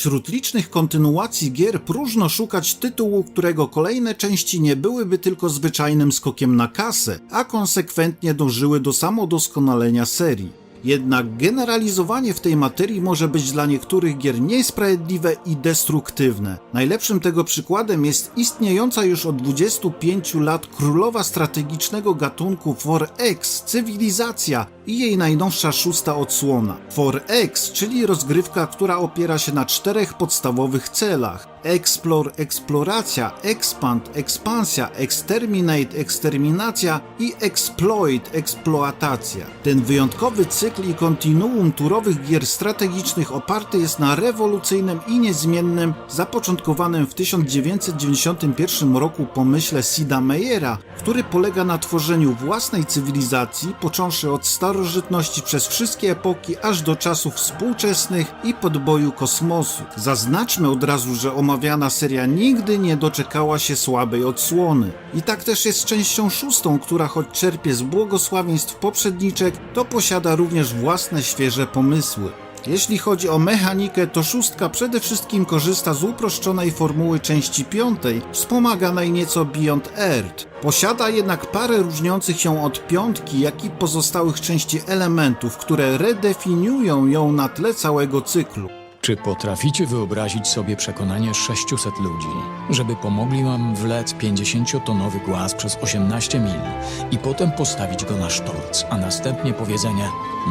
Wśród licznych kontynuacji gier próżno szukać tytułu, którego kolejne części nie byłyby tylko zwyczajnym skokiem na kasę, a konsekwentnie dążyły do samodoskonalenia serii. Jednak generalizowanie w tej materii może być dla niektórych gier niesprawiedliwe i destruktywne. Najlepszym tego przykładem jest istniejąca już od 25 lat królowa strategicznego gatunku 4X, cywilizacja i jej najnowsza szósta odsłona. 4X, czyli rozgrywka, która opiera się na czterech podstawowych celach. Explore, eksploracja, expand, ekspansja, exterminate, eksterminacja i exploit, eksploatacja. Ten wyjątkowy cykl i kontinuum turowych gier strategicznych oparty jest na rewolucyjnym i niezmiennym, zapoczątkowanym w 1991 roku pomyśle Sida Meyera, który polega na tworzeniu własnej cywilizacji, począwszy od starożytności przez wszystkie epoki, aż do czasów współczesnych i podboju kosmosu. Zaznaczmy od razu, że omawiana seria nigdy nie doczekała się słabej odsłony. I tak też jest częścią szóstą, która choć czerpie z błogosławieństw poprzedniczek, to posiada również własne świeże pomysły. Jeśli chodzi o mechanikę, to szóstka przede wszystkim korzysta z uproszczonej formuły części piątej, wspomaganej nieco Beyond Earth. Posiada jednak parę różniących się od piątki, jak i pozostałych części elementów, które redefiniują ją na tle całego cyklu. Czy potraficie wyobrazić sobie przekonanie 600 ludzi, żeby pomogli wam wlec 50-tonowy głaz przez 18 mil i potem postawić go na sztorc, a następnie powiedzenie: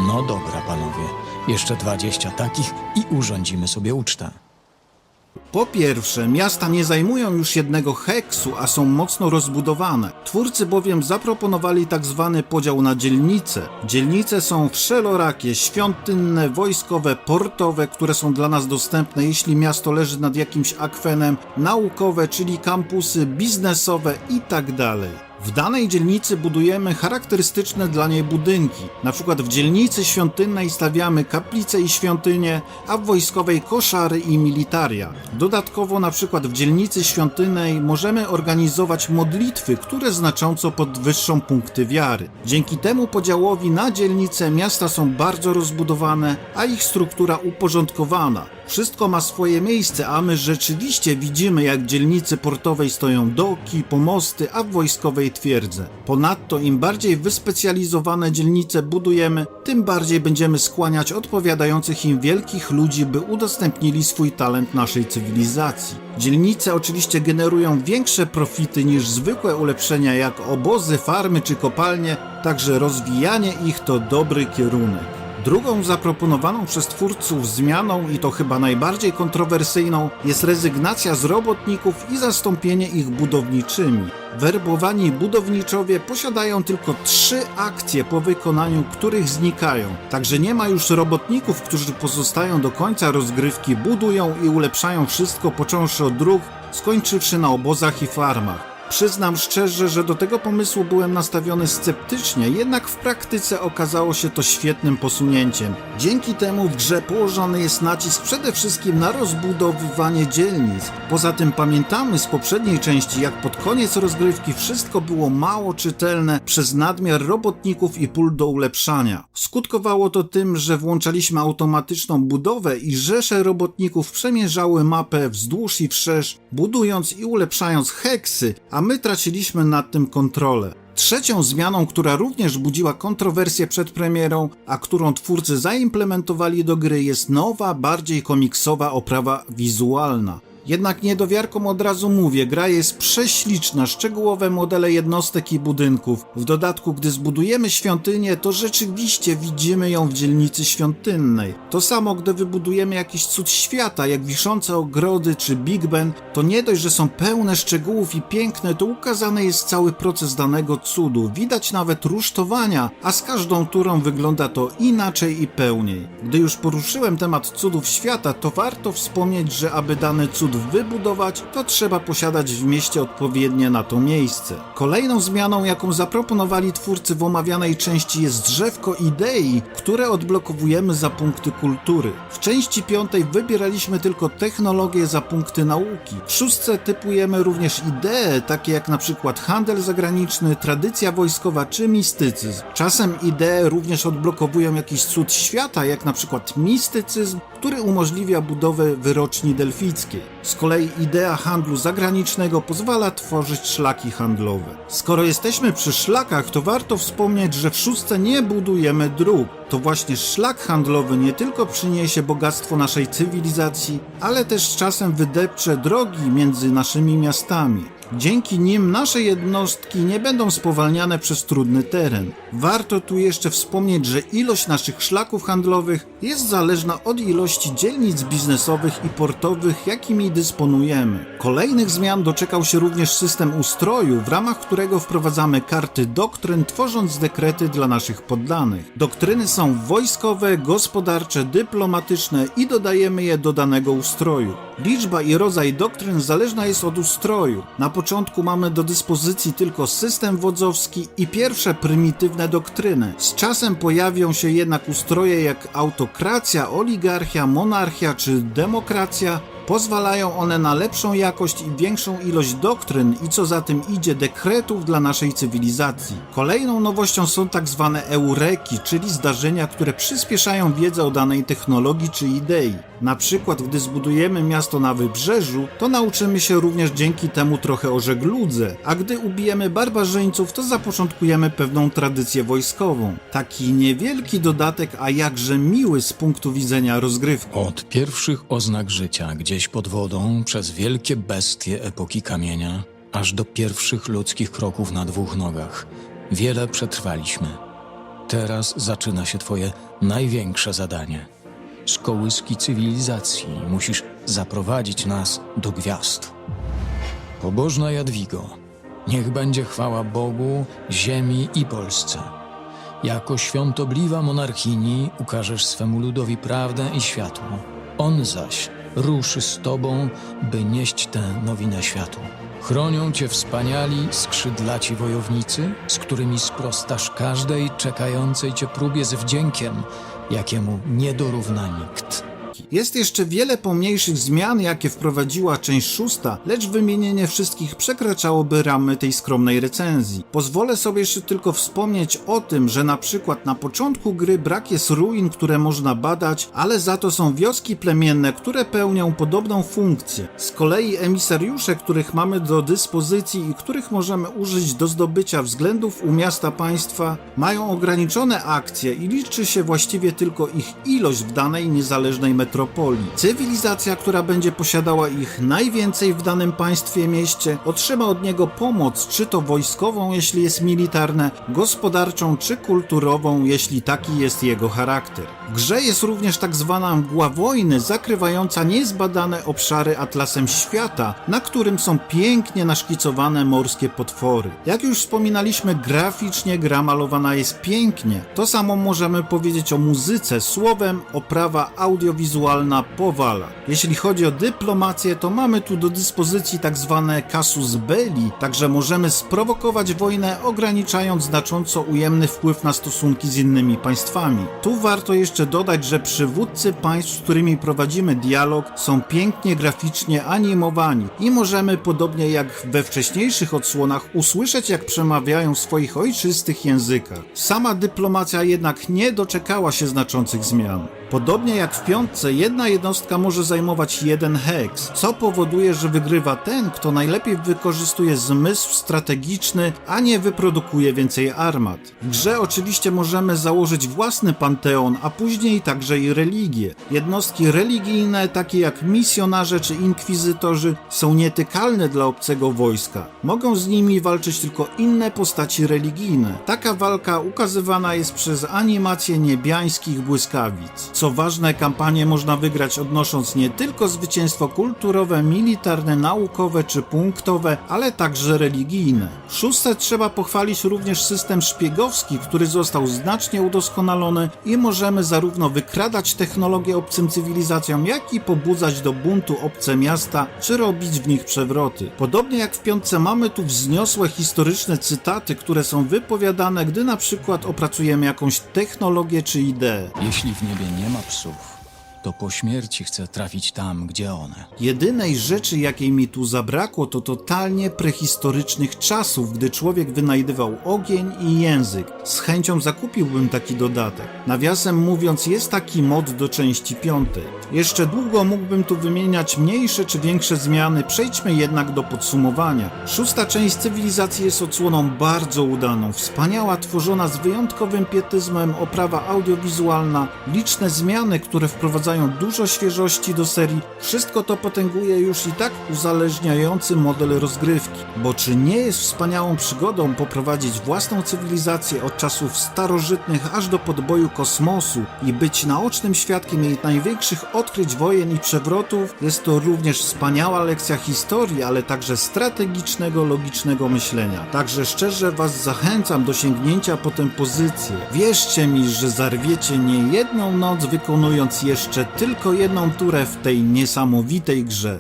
No dobra, panowie, jeszcze 20 takich i urządzimy sobie ucztę. Po pierwsze, miasta nie zajmują już jednego heksu, a są mocno rozbudowane. Twórcy bowiem zaproponowali tak zwany podział na dzielnice. Dzielnice są wszelorakie, świątynne, wojskowe, portowe, które są dla nas dostępne, jeśli miasto leży nad jakimś akwenem, naukowe, czyli kampusy, biznesowe itd. W danej dzielnicy budujemy charakterystyczne dla niej budynki. Na przykład w dzielnicy świątynnej stawiamy kaplice i świątynie, a w wojskowej koszary i militaria. Dodatkowo na przykład w dzielnicy świątynnej możemy organizować modlitwy, które znacząco podwyższą punkty wiary. Dzięki temu podziałowi na dzielnice miasta są bardzo rozbudowane, a ich struktura uporządkowana. Wszystko ma swoje miejsce, a my rzeczywiście widzimy, jak w dzielnicy portowej stoją doki, pomosty, a w wojskowej twierdze. Ponadto im bardziej wyspecjalizowane dzielnice budujemy, tym bardziej będziemy skłaniać odpowiadających im wielkich ludzi, by udostępnili swój talent naszej cywilizacji. Dzielnice oczywiście generują większe profity niż zwykłe ulepszenia jak obozy, farmy czy kopalnie, także rozwijanie ich to dobry kierunek. Drugą zaproponowaną przez twórców zmianą, i to chyba najbardziej kontrowersyjną, jest rezygnacja z robotników i zastąpienie ich budowniczymi. Werbowani budowniczowie posiadają tylko trzy akcje, po wykonaniu których znikają. Także nie ma już robotników, którzy pozostają do końca rozgrywki, budują i ulepszają wszystko, począwszy od dróg, skończywszy na obozach i farmach. Przyznam szczerze, że do tego pomysłu byłem nastawiony sceptycznie, jednak w praktyce okazało się to świetnym posunięciem. Dzięki temu w grze położony jest nacisk przede wszystkim na rozbudowywanie dzielnic. Poza tym pamiętamy z poprzedniej części, jak pod koniec rozgrywki wszystko było mało czytelne przez nadmiar robotników i pól do ulepszania. Skutkowało to tym, że włączaliśmy automatyczną budowę i rzesze robotników przemierzały mapę wzdłuż i wszerz, budując i ulepszając heksy, a my traciliśmy nad tym kontrolę. Trzecią zmianą, która również budziła kontrowersje przed premierą, a którą twórcy zaimplementowali do gry, jest nowa, bardziej komiksowa oprawa wizualna. Jednak niedowiarkom od razu mówię, gra jest prześliczna, szczegółowe modele jednostek i budynków. W dodatku, gdy zbudujemy świątynię, to rzeczywiście widzimy ją w dzielnicy świątynnej. To samo, gdy wybudujemy jakiś cud świata, jak wiszące ogrody czy Big Ben, to nie dość, że są pełne szczegółów i piękne, to ukazany jest cały proces danego cudu. Widać nawet rusztowania, a z każdą turą wygląda to inaczej i pełniej. Gdy już poruszyłem temat cudów świata, to warto wspomnieć, że aby dany cud cud wybudować, to trzeba posiadać w mieście odpowiednie na to miejsce. Kolejną zmianą, jaką zaproponowali twórcy w omawianej części jest drzewko idei, które odblokowujemy za punkty kultury. W części piątej wybieraliśmy tylko technologię za punkty nauki. W szóstce typujemy również idee, takie jak na przykład handel zagraniczny, tradycja wojskowa czy mistycyzm. Czasem idee również odblokowują jakiś cud świata, jak na przykład mistycyzm, który umożliwia budowę wyroczni delfickiej. Z kolei idea handlu zagranicznego pozwala tworzyć szlaki handlowe. Skoro jesteśmy przy szlakach, to warto wspomnieć, że w szóstce nie budujemy dróg. To właśnie szlak handlowy nie tylko przyniesie bogactwo naszej cywilizacji, ale też czasem wydepcze drogi między naszymi miastami. Dzięki nim nasze jednostki nie będą spowalniane przez trudny teren. Warto tu jeszcze wspomnieć, że ilość naszych szlaków handlowych jest zależna od ilości dzielnic biznesowych i portowych, jakimi dysponujemy. Kolejnych zmian doczekał się również system ustroju, w ramach którego wprowadzamy karty doktryn, tworząc dekrety dla naszych poddanych. Doktryny są wojskowe, gospodarcze, dyplomatyczne i dodajemy je do danego ustroju. Liczba i rodzaj doktryn zależna jest od ustroju. Na początku mamy do dyspozycji tylko system wodzowski i pierwsze prymitywne doktryny. Z czasem pojawią się jednak ustroje jak autokracja, oligarchia, monarchia czy demokracja. Pozwalają one na lepszą jakość i większą ilość doktryn i co za tym idzie dekretów dla naszej cywilizacji. Kolejną nowością są tak zwane eureki, czyli zdarzenia, które przyspieszają wiedzę o danej technologii czy idei. Na przykład, gdy zbudujemy miasto na wybrzeżu, to nauczymy się również dzięki temu trochę o żegludze, a gdy ubijemy barbarzyńców, to zapoczątkujemy pewną tradycję wojskową. Taki niewielki dodatek, a jakże miły z punktu widzenia rozgrywki. Od pierwszych oznak życia gdzieś pod wodą, przez wielkie bestie epoki kamienia, aż do pierwszych ludzkich kroków na dwóch nogach, wiele przetrwaliśmy. Teraz zaczyna się Twoje największe zadanie. Z kołyski cywilizacji musisz zaprowadzić nas do gwiazd. Pobożna Jadwigo, niech będzie chwała Bogu, ziemi i Polsce. Jako świątobliwa monarchini ukażesz swemu ludowi prawdę i światło. On zaś ruszy z tobą, by nieść tę nowinę światu. Chronią cię wspaniali, skrzydlaci wojownicy, z którymi sprostasz każdej czekającej cię próbie z wdziękiem, jakiemu nie dorówna nikt. Jest jeszcze wiele pomniejszych zmian, jakie wprowadziła część szósta, lecz wymienienie wszystkich przekraczałoby ramy tej skromnej recenzji. Pozwolę sobie jeszcze tylko wspomnieć o tym, że na przykład na początku gry brak jest ruin, które można badać, ale za to są wioski plemienne, które pełnią podobną funkcję. Z kolei emisariusze, których mamy do dyspozycji i których możemy użyć do zdobycia względów u miasta państwa, mają ograniczone akcje i liczy się właściwie tylko ich ilość w danej niezależnej metropolii. Cywilizacja, która będzie posiadała ich najwięcej w danym państwie mieście, otrzyma od niego pomoc, czy to wojskową, jeśli jest militarne, gospodarczą czy kulturową, jeśli taki jest jego charakter. W grze jest również tak zwana mgła wojny, zakrywająca niezbadane obszary atlasem świata, na którym są pięknie naszkicowane morskie potwory. Jak już wspominaliśmy, graficznie gra malowana jest pięknie. To samo możemy powiedzieć o muzyce, słowem oprawa audiowizualna powala. Jeśli chodzi o dyplomację, to mamy tu do dyspozycji tak zwane casus belli, także możemy sprowokować wojnę, ograniczając znacząco ujemny wpływ na stosunki z innymi państwami. Tu warto jeszcze dodać, że przywódcy państw, z którymi prowadzimy dialog, są pięknie graficznie animowani i możemy, podobnie jak we wcześniejszych odsłonach, usłyszeć, jak przemawiają w swoich ojczystych językach. Sama dyplomacja jednak nie doczekała się znaczących zmian. Podobnie jak w piątce, jedna jednostka może zajmować jeden heks, co powoduje, że wygrywa ten, kto najlepiej wykorzystuje zmysł strategiczny, a nie wyprodukuje więcej armat. W grze oczywiście możemy założyć własny panteon, a później także i religię. Jednostki religijne, takie jak misjonarze czy inkwizytorzy, są nietykalne dla obcego wojska. Mogą z nimi walczyć tylko inne postaci religijne. Taka walka ukazywana jest przez animację niebiańskich błyskawic. Co ważne, kampanię można wygrać odnosząc nie tylko zwycięstwo kulturowe, militarne, naukowe czy punktowe, ale także religijne. W szóstce trzeba pochwalić również system szpiegowski, który został znacznie udoskonalony i możemy zarówno wykradać technologię obcym cywilizacjom, jak i pobudzać do buntu obce miasta, czy robić w nich przewroty. Podobnie jak w piątce mamy tu wzniosłe historyczne cytaty, które są wypowiadane, gdy na przykład opracujemy jakąś technologię czy ideę. Jeśli w niebie nie ma psów, to po śmierci chcę trafić tam, gdzie one. Jedynej rzeczy, jakiej mi tu zabrakło, to totalnie prehistorycznych czasów, gdy człowiek wynajdywał ogień i język. Z chęcią zakupiłbym taki dodatek. Nawiasem mówiąc, jest taki mod do części piątej. Jeszcze długo mógłbym tu wymieniać mniejsze czy większe zmiany, przejdźmy jednak do podsumowania. Szósta część cywilizacji jest odsłoną bardzo udaną, wspaniała, tworzona z wyjątkowym pietyzmem, oprawa audiowizualna, liczne zmiany, które wprowadzają dużo świeżości do serii. Wszystko to potęguje już i tak uzależniający model rozgrywki. Bo czy nie jest wspaniałą przygodą poprowadzić własną cywilizację od czasów starożytnych aż do podboju kosmosu i być naocznym świadkiem jej największych odkryć wojen i przewrotów? Jest to również wspaniała lekcja historii, ale także strategicznego, logicznego myślenia. Także szczerze Was zachęcam do sięgnięcia po tę pozycję. Wierzcie mi, że zarwiecie nie jedną noc wykonując jeszcze tylko jedną turę w tej niesamowitej grze.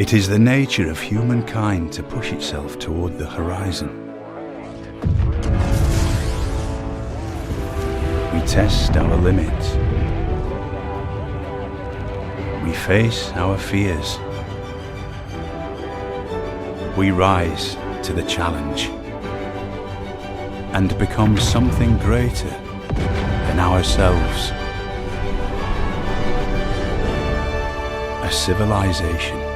It is the nature of humankind to push itself toward the horizon. We test our limits. We face our fears. We rise to the challenge and become something greater than ourselves. A civilization